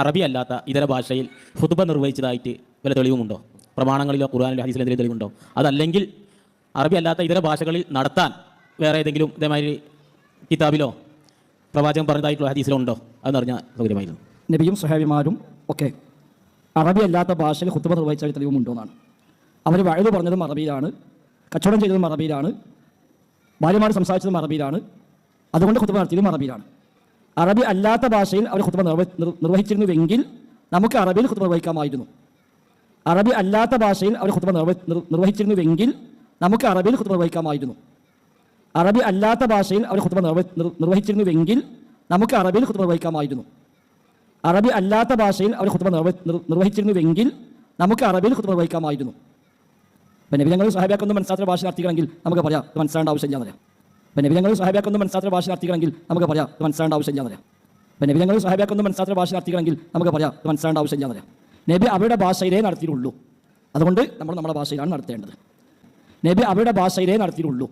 അറബി അല്ലാത്ത ഇതര ഭാഷയിൽ ഹുതുബ നിർവഹിച്ചതായിട്ട് വല്ല തെളിവുമുണ്ടോ? പ്രമാണങ്ങളിലോ ഖുർആാനിലോ ഹദീസിലോ എന്തെങ്കിലും തെളിവുണ്ടോ? അതല്ലെങ്കിൽ അറബി അല്ലാത്ത ഇതര ഭാഷകളിൽ നടത്താൻ വേറെ ഏതെങ്കിലും ഇതേമാതിരി കിതാബിലോ പ്രവാചകൻ പറഞ്ഞതായിട്ടുള്ള ഹദീസിലോ ഉണ്ടോ? അതെന്ന് അറിഞ്ഞാൽ സൗകര്യമായിരുന്നു. നബിയും സഹാബിമാരും ഒക്കെ അറബി അല്ലാത്ത ഭാഷയിൽ ഹുത്തുബ നിർവഹിച്ച തെളിവുമുണ്ടോന്നാണ്. അവർ വഴുത് പറഞ്ഞതും അറബിയിലാണ് കച്ചവടം ചെയ്തതും അറബിയിലാണ് ഭാര്യമാർ സംസാരിച്ചതും അറബിയിലാണ് അതുകൊണ്ട് ഹുതുബ നടത്തിയതും അറബിയിലാണ്. അറബി അല്ലാത്ത ഭാഷയിൽ അവർ ഹുത്തുമ നിർവഹിച്ചിരുന്നുവെങ്കിൽ നമുക്ക് അറബിയിൽ ഹുത്തുമ നിർവഹിക്കാമായിരുന്നു. അറബി അല്ലാത്ത ഭാഷയിൽ അവർ ഹുത്തുമ നിർവഹിച്ചിരുന്നുവെങ്കിൽ നമുക്ക് അറബിയിൽ ഹുത്തുമ നിർവഹിക്കാമായിരുന്നു. അറബി അല്ലാത്ത ഭാഷയിൽ അവർ ഹുത്തുമ നിർവഹിച്ചിരുന്നുവെങ്കിൽ നമുക്ക് അറബിയിൽ ഹുത്തുമ നിർവഹിക്കാമായിരുന്നു. അറബി അല്ലാത്ത ഭാഷയിൽ അവർ ഹുത്തുമ നിർവഹിച്ചിരുന്നുവെങ്കിൽ നമുക്ക് അറബിയിൽ ഹുത്തുമ നിർവഹിക്കാമായിരുന്നു. പിന്നെ ഞങ്ങൾ സഹാബിയാക്കൊന്നും മനസ്സിലാത്ത ഭാഷ നടത്തിക്കണമെങ്കിൽ നമുക്ക് പറയാം. മനസ്സിലാണ്ട് ആവശ്യമില്ല പറയാം. നബി ഞങ്ങൾ സഹാബിയാക്കൊന്നും മനസ്സിലാത്ത ഭാഷ നടത്തിക്കണമെങ്കിൽ നമുക്ക് പറയാം ഇത് മനസ്സിലാവേണ്ട ആവശ്യമില്ല പറയാം. പിന്നെ ഞങ്ങൾ സഹാബിയാക്കൊന്നും മനസ്സിലാത്ത ഭാഷ നടത്തിക്കണമെങ്കിൽ നമുക്ക് പറയാം ഇത് മനസ്സിലാവേണ്ട ആവശ്യമില്ല പറയാം. നബി അവരുടെ ഭാഷയിലേ നടത്തിയിട്ടുള്ളൂ. അതുകൊണ്ട് നമ്മൾ നമ്മുടെ ഭാഷയിലാണ് നടത്തേണ്ടത്. നബി അവരുടെ ഭാഷയിലേ നടത്തിയിട്ടുള്ളൂ.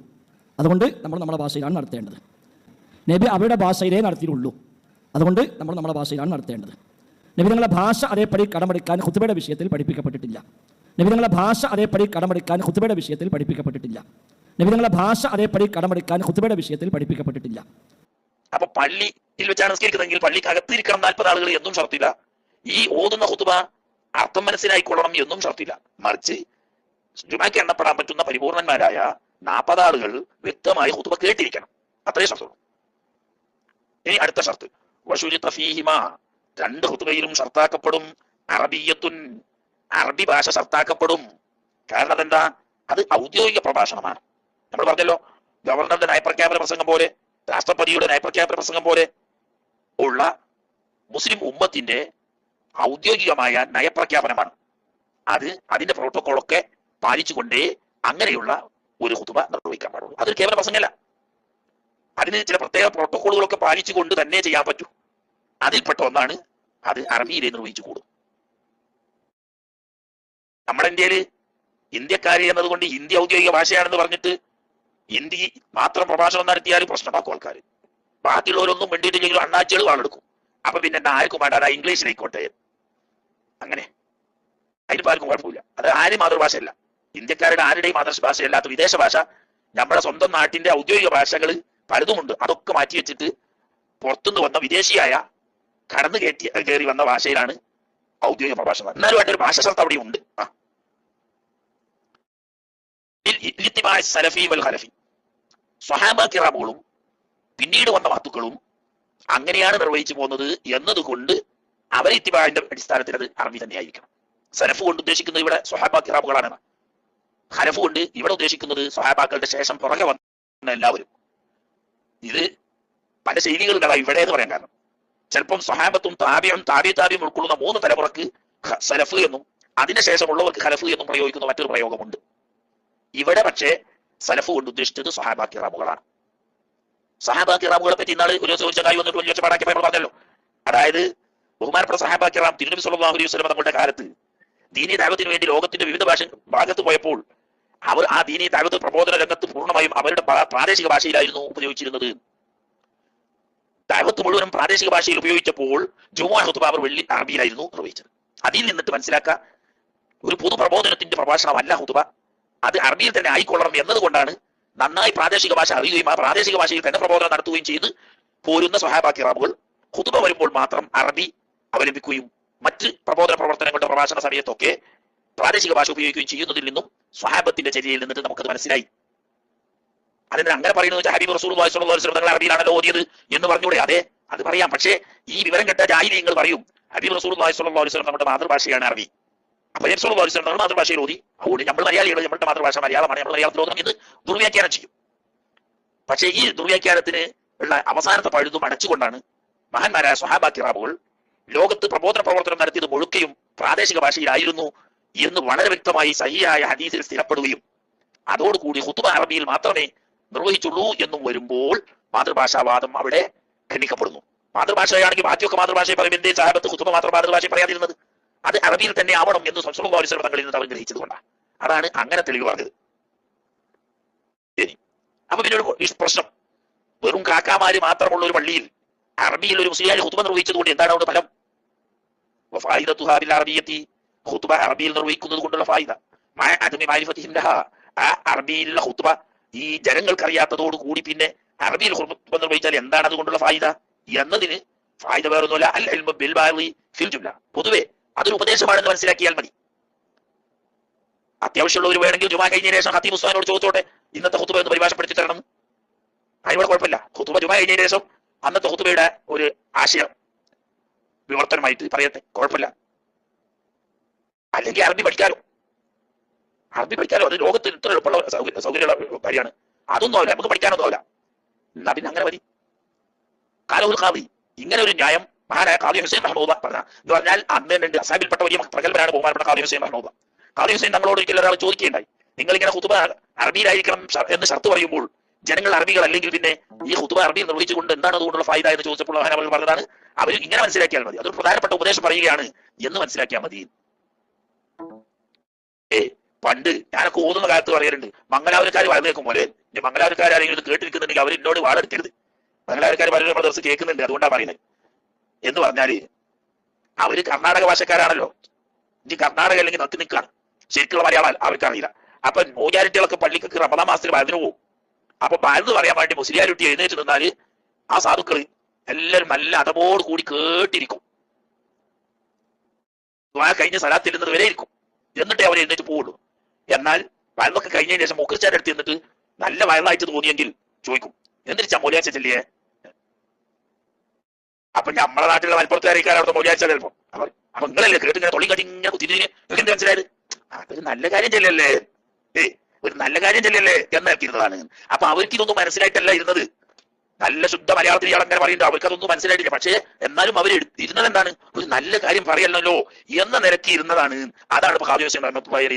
അതുകൊണ്ട് നമ്മൾ നമ്മുടെ ഭാഷയിലാണ് നടത്തേണ്ടത്. നബി അവരുടെ ഭാഷയിലേ നടത്തിയിട്ടുള്ളൂ. അതുകൊണ്ട് നമ്മൾ നമ്മുടെ ഭാഷയിലാണ് നടത്തേണ്ടത്. നബി നിങ്ങളെ ഭാഷ അതേപടി കടമെടുക്കാൻ ഹുത്തുബയുടെ വിഷയത്തിൽ പഠിപ്പിക്കപ്പെട്ടിട്ടില്ല. നബി നിങ്ങളെ ഭാഷ അതേപടി കടമെടുക്കാൻ ഹുത്തുബയുടെ വിഷയത്തിൽ പഠിപ്പിക്കപ്പെട്ടിട്ടില്ല. നിങ്ങളുടെ ഭാഷ അതേപടി കടമെടുക്കാൻ ഹുത്തുബയുടെ വിഷയത്തിൽ പഠിപ്പിക്കപ്പെട്ടിട്ടില്ല. അപ്പൊ പള്ളിയിൽ വെച്ചാണ് നിസ്കരിക്കുന്നതെങ്കിൽ പള്ളിക്കകത്തിരിക്കണം നാൽപ്പത് ആളുകൾ എന്നും ഷർത്തില്ല. ഈ ഓതുന്ന ഹുതുബ അർത്ഥം മനസ്സിലായിക്കൊള്ളണം എന്നും ഷർത്തില്ല. മറിച്ച് ജുമാക്ക് എണ്ണപ്പെടാൻ പറ്റുന്ന പരിപൂർണന്മാരായ നാൽപ്പത് ആളുകൾ വ്യക്തമായി ഹുതുബ കേട്ടിരിക്കണം. അത്രേ ഷർത്തുള്ളൂ. ഇനി അടുത്ത ഷർത്ത്. വശുരിത്ത ഫീഹിമ. രണ്ട് ഹുതുബയിലും ഷർത്താക്കപ്പെടും. അറബിയത്തുൻ അറബി ഭാഷ ഷർത്താക്കപ്പെടും. കാരണം അതെന്താ? അത് ഔദ്യോഗിക പ്രഭാഷണമാണ്. നമ്മൾ പറഞ്ഞല്ലോ ഗവർണറുടെ നയപ്രഖ്യാപന പ്രസംഗം പോലെ രാഷ്ട്രപതിയുടെ നയപ്രഖ്യാപന പ്രസംഗം പോലെ ഉള്ള മുസ്ലിം ഉമ്മത്തിന്റെ ഔദ്യോഗികമായ നയപ്രഖ്യാപനമാണ് അത് അതിന്റെ പ്രോട്ടോകോളൊക്കെ പാലിച്ചുകൊണ്ടേ അങ്ങനെയുള്ള ഒരു ഹുതുബ നിർവഹിക്കാൻ പാടുള്ളൂ. അതൊരു കേവല പ്രസംഗമല്ല. അതിന് ചില പ്രത്യേക പ്രോട്ടോകോളുകളൊക്കെ പാലിച്ചുകൊണ്ട് തന്നെ ചെയ്യാൻ പറ്റൂ. അതിൽപ്പെട്ട ഒന്നാണ് അത് അറബിയിലെ നിർവഹിച്ചു കൂടും. നമ്മുടെ ഇന്ത്യയിൽ ഇന്ത്യക്കാരി എന്നതുകൊണ്ട് ഇന്ത്യ ഔദ്യോഗിക ഭാഷയാണെന്ന് പറഞ്ഞിട്ട് ഹിന്ദി മാത്രം പ്രഭാഷണം നടത്തിയാൽ പ്രശ്നമാക്കും ആൾക്കാർ ബാക്കിയുള്ളവരൊന്നും വേണ്ടിയിട്ടില്ലെങ്കിലും അണ്ണാച്ചികൾ വാളെടുക്കും. അപ്പൊ പിന്നെ എന്നെ ആർക്കും വേണ്ട അതാ ഇംഗ്ലീഷിലായിക്കോട്ടെ. അങ്ങനെ. അതിനിപ്പോ ആർക്കും കുഴപ്പമില്ല. അത് ആരും മാതൃഭാഷയല്ല. ഇന്ത്യക്കാരുടെ ആരുടെയും മാതൃഭാഷയല്ലാത്ത വിദേശ ഭാഷ നമ്മുടെ സ്വന്തം നാട്ടിന്റെ ഔദ്യോഗിക ഭാഷകൾ പലതുമുണ്ട്. അതൊക്കെ മാറ്റി വെച്ചിട്ട് പുറത്തുനിന്ന് വന്ന വിദേശിയായ കടന്നു കയറ്റി കയറി വന്ന ഭാഷയിലാണ് ഔദ്യോഗിക പ്രഭാഷണം. എന്നാലും അതിന്റെ ഒരു ഭാഷാശാസ്ത്രം അവിടെ ഉണ്ട് ആ സലഫി വൽ ഖലഫി. സ്വഹാബ കിറാമുകളും പിന്നീട് വന്ന വാത്തുക്കളും അങ്ങനെയാണ് നിർവഹിച്ചു പോകുന്നത് എന്നതുകൊണ്ട് അവരെ ഇത്തിബാന്റെ അടിസ്ഥാനത്തിൽ അത് അറബി തന്നെയായിരിക്കണം. സനഫ് കൊണ്ട് ഉദ്ദേശിക്കുന്നത് ഇവിടെ സ്വഹാബ കിറാമുകളാണ് ഹനഫ് കൊണ്ട് ഇവിടെ ഉദ്ദേശിക്കുന്നത് സ്വഹാബാക്കളുടെ ശേഷം പുറകെ വന്ന എല്ലാവരും. ഇത് പല ശൈലികളുള്ളതാ ഇവിടെ എന്ന് പറയാൻ കാരണം. ചിലപ്പം സ്വഹാബത്തും താബിയും താബി താബിയും ഉൾക്കൊള്ളുന്ന മൂന്ന് തലമുറയ്ക്ക് ഹ- എന്നും അതിനുശേഷമുള്ളവർക്ക് ഖലഫ് എന്നും പ്രയോഗിക്കുന്ന മറ്റൊരു പ്രയോഗമുണ്ട്. ഇവിടെ പക്ഷേ സലഫ് കൊണ്ട് ഉദ്ദേശിച്ചത് സഹാബാ കിറാമുകളാണ് സഹാബാ കിറാമുകളെ പറ്റി ഇന്നാൾ ഒരു ദിവസം ചോദിച്ച കാര്യം വന്നിട്ട് വലിയ ഒച്ചപ്പാടാക്കിയപ്പോൾ പറഞ്ഞല്ലോ അതായത് ബഹുമാനപ്പെട്ട സഹാബാ കിറാം തിരുനബി സല്ലല്ലാഹു അലൈഹി വസല്ലം തങ്ങളുടെ കാലത്ത് ദീനി ദാവത്തിന് വേണ്ടി ലോകത്തിന്റെ വിവിധ ഭാഷ ഭാഗത്ത് പോയപ്പോൾ അവർ ആ ദീനി ദാവത്ത് പ്രബോധന രംഗത്ത് പൂർണമായും അവരുടെ പ്രാദേശിക ഭാഷയിലായിരുന്നു ഉപയോഗിച്ചിരുന്നത്. ദൈവത്ത് മുഴുവനും പ്രാദേശിക ഭാഷയിൽ ഉപയോഗിച്ചപ്പോൾ ജുമാ ഹുത്തുബ അവർ വെള്ളി അറബിയിലായിരുന്നു നിർവഹിച്ചത്. അതിൽ നിന്നിട്ട് മനസ്സിലാക്കുക ഒരു പൊതു പ്രബോധനത്തിന്റെ പ്രഭാഷണമല്ല ഹുത്തുബ അത് അറബിയിൽ തന്നെ ആയിക്കൊള്ളണം എന്നതുകൊണ്ടാണ് നന്നായി പ്രാദേശിക ഭാഷ അറിയുകയും ആ പ്രാദേശിക ഭാഷയിൽ തന്നെ പ്രബോധനം നടത്തുകയും ചെയ്ത് പോരുന്ന സ്വഹാബാക്കിറാമുകൾ കുതുമ വരുമ്പോൾ മാത്രം അറബി അവലംബിക്കുകയും മറ്റ് പ്രബോധന പ്രവർത്തനങ്ങളുടെ പ്രഭാഷണ സമയത്തൊക്കെ പ്രാദേശിക ഭാഷ ഉപയോഗിക്കുകയും ചെയ്യുന്നതിൽ നിന്നും സ്വഹാബത്തിന്റെ ചര്യയിൽ നിന്നിട്ട് നമുക്കത് മനസ്സിലായി. അതിന് അങ്ങനെ പറയുന്നത്? വെച്ചാൽ ഹബീബ് റസൂൽ തങ്ങൾ അറബിയിലാണല്ലോ ഓതിയത് എന്ന് പറഞ്ഞൂടെ? അതെ അത് പറയാം. പക്ഷേ ഈ വിവരം കെട്ട ജാഹിര്യങ്ങൾ പറയും ഹബീബ് റസൂൽ നമ്മുടെ മാതൃഭാഷയാണ് അറബി. അപ്പൊ നമ്മൾ മാതൃഭാഷയിൽ ഓതി. അതുകൊണ്ട് നമ്മൾ മലയാളികൾ നമ്മളുടെ മാതൃഭാഷ മലയാളമാണ്. നമ്മൾ മലയാളത്തിൽ ഓതണം ഇത് ദുർവ്യാഖ്യാനം ചെയ്യും. പക്ഷേ ഈ ദുർവ്യാഖ്യാനത്തിന് ഉള്ള അവസാനത്തെ പഴുതും അടച്ചുകൊണ്ടാണ് മഹാന്മാരായ സ്വഹാബാക്കിറാബുകൾ ലോകത്ത് പ്രബോധന പ്രവർത്തനം നടത്തിയത് മുഴുക്കയും പ്രാദേശിക ഭാഷയിലായിരുന്നു എന്ന് വളരെ വ്യക്തമായി സഹിയായ ഹദീസിൽ സ്ഥിരപ്പെടുകയും അതോടുകൂടി ഹുത്തുബ അറബിയിൽ മാത്രമേ നിർവഹിച്ചുള്ളൂ എന്നും വരുമ്പോൾ മാതൃഭാഷാവാദം അവിടെ ഖണ്ഡിക്കപ്പെടുന്നു. മാതൃഭാഷയാണെങ്കിൽ ബാക്കിയൊക്കെ മാതൃഭാഷയെ പറയും. എന്തേ സാഹബത്ത് ഹുത്തുബ മാത്രം മാതൃഭാഷയെ പറയാതിരുന്നത്? അത് അറബിയിൽ തന്നെ ആവണം എന്ന് സംസ്കൃത തങ്ങളിൽ നിന്ന് അവർ ഗ്രഹിച്ചത് കൊണ്ടാണ് അതാണ് അങ്ങനെ തെളിവ് പറഞ്ഞത് ഇനി അപ്പൊ പിന്നെ ഒരു പ്രശ്നം. വെറും കാക്കാമാര് മാത്രമുള്ള ഒരു പള്ളിയിൽ അറബിയിൽ ഒരു മുസ്ലിം ഹുത്തുബ നിർവഹിച്ചത് കൊണ്ട് എന്താണ് അവിടെ ഫലം? അറബിയത്തി. ഹുത്തുബ അറബിയിൽ നിർവഹിക്കുന്നത് കൊണ്ടുള്ള ഫായിദ. ആ അറബിയിലുള്ള ഹുത്തുബ ഈ ജനങ്ങൾക്ക് അറിയാത്തതോട് കൂടി പിന്നെ അറബിയിൽ ഹുത്തുബ നിർവഹിച്ചാൽ എന്താണ് അതുകൊണ്ടുള്ള ഫായിദ? എന്നതിന് ഫായിദ വേറൊന്നുമല്ല. അൽ ബിൽ ഫിൽ ജുംല. പൊതുവെ അതൊരു ഉപദേശമാണെന്ന് മനസ്സിലാക്കിയാൽ മതി. അത്യാവശ്യമുള്ളവർ വേണമെങ്കിൽ ജുമാ കഴിഞ്ഞ ശേഷം ഹത്തീം ഉസ്മാനോട് ചോദിച്ചോട്ടെ ഇന്നത്തെ ഹുത്തുബ എന്ന് പരിഭാഷപ്പെടുത്തി തരണം. അതിനോട് കുഴപ്പമില്ല. ഹുത്തുബ ജുമാ കഴിഞ്ഞ ശേഷം അന്നത്തെ ഹുത്തുബയുടെ ഒരു ആശയം വിവർത്തനമായിട്ട് പറയട്ടെ. കുഴപ്പമില്ല. അല്ലെങ്കിൽ അറബി പഠിക്കാലോ. അറബി പഠിക്കാലോ അത് ലോകത്ത് ഇത്ര എളുപ്പമുള്ള സൗകര്യ സൗകര്യമുള്ള കാര്യമാണ്. അതൊന്നും ആവില്ല. നമുക്ക് പഠിക്കാനൊന്നും ആവില്ല. എന്നാ പിന്നെ അങ്ങനെ മതി. കാലോ കാവി ഇങ്ങനെ ഒരു ന്യായം മഹാനായ ഖാദി ഹുസൈൻ മഹമൂദ പറഞ്ഞ. എന്ന് പറഞ്ഞാൽ അന്ന് രണ്ട് അസാബിൽപ്പെട്ട വലിയ പ്രഗത്ഭനാണ് ബഹുമാനപ്പെട്ട ഖാദി ഹുസൈൻ മഹമൂദ. ഖാദി ഹുസൈൻ തങ്ങളോട് ഒരിക്കലും ഒരാൾ ചോദിക്കുകയുണ്ടായി. നിങ്ങൾ ഇങ്ങനെ ഹുതുബ അറബിയിലായിരിക്കണം എന്ന് ഷർത്ത് പറയുമ്പോൾ ജനങ്ങൾ അറബികൾ അല്ലെങ്കിൽ പിന്നെ ഈ ഹുതുബ അറബിയിൽ നിർവഹിച്ചുകൊണ്ട് എന്താണ് അതുകൊണ്ടുള്ള ഫായിദ എന്ന് ചോദിച്ചപ്പോൾ അവർ പറഞ്ഞതാണ് അവർ ഇങ്ങനെ മനസ്സിലാക്കിയാൽ മതി. അതൊരു പ്രധാനപ്പെട്ട ഉപദേശം പറയുകയാണ് എന്ന് മനസ്സിലാക്കിയാൽ മതി. ഏ പണ്ട് ഞാനൊക്കെ ഓതുന്ന കാലത്ത് പറയാറുണ്ട് മംഗലാപുരക്കാർ വളർന്നേക്കും പോലെ. മംഗലാപുരക്കാരെങ്കിലും കേട്ടിരിക്കുന്നുണ്ടെങ്കിൽ അവർ എന്നോട് വാളെടുക്കരുത്. മംഗലാപുരക്കാർ പലരും പ്രദർശനം കേൾക്കുന്നുണ്ട് അതുകൊണ്ടാണ് പറയുന്നത്. എന്ന് പറഞ്ഞാൽ അവർ കർണാടക ഭാഷക്കാരാണല്ലോ. ഇനി കർണാടക അല്ലെങ്കിൽ നത്തി നിൽക്കാണ് ശരിക്കുള്ള മലയാളം അവർക്ക് അറിയില്ല അപ്പൊ മൂജാരിറ്റികളൊക്കെ പള്ളിക്കൊക്കെ റമദാ മാസത്തിൽ വയതിന് പോകും. അപ്പൊ ഭാരത് പറയാൻ വേണ്ടി മുസ്ലിയാരുട്ടി എഴുന്നേറ്റ് നിന്നാൽ ആ സാധുക്കൾ എല്ലാവരും നല്ല അതമോട് കൂടി കേട്ടിരിക്കും. കഴിഞ്ഞ സലാത്തിരുന്നത് വരെ ഇരിക്കും. എന്നിട്ടേ അവർ എഴുന്നേറ്റ് പോവുള്ളൂ. എന്നാൽ വയലൊക്കെ കഴിഞ്ഞതിന് ശേഷം മുഖർച്ചാരുടെ എന്നിട്ട് നല്ല വയലായിട്ട് തോന്നിയെങ്കിൽ ചോദിക്കും. എന്നിട്ട് ചമ്മൂലിയാച്ച ചെല്ലിയേ? അപ്പൊ നമ്മളെ നാട്ടിലുള്ള മലപ്പുറത്തുകാരിക്കാൻ അവിടെ മൊഴിയാച്ച ചിലപ്പോ. അപ്പൊ നിങ്ങളല്ലേ കേട്ട് ഇങ്ങനെ തൊള്ളി കട്ടി ഇങ്ങനെ കുത്തിരി നിങ്ങൾക്ക് മനസ്സിലായത്? അതൊരു നല്ല കാര്യം ചെല്ലല്ലേ ഏ ഒരു നല്ല കാര്യം ചെല്ലല്ലേ എന്നാക്കിയിരുന്നതാണ് അപ്പൊ അവർക്ക് ഇതൊന്നും മനസ്സിലായിട്ടല്ല ഇരുന്നത്. നല്ല ശുദ്ധ മലയാളത്തിൽ ഇയാൾ അങ്ങനെ പറയുന്നുണ്ട്. അവർക്ക് അതൊന്നും മനസ്സിലായിട്ടില്ല. പക്ഷേ എന്നാലും അവർ ഇരുന്നത് എന്താണ്? ഒരു നല്ല കാര്യം പറയല്ലോ എന്ന നിലയ്ക്ക് ഇരുന്നതാണ്. അതാണ് ഇപ്പൊ കാവ്യോസ്യം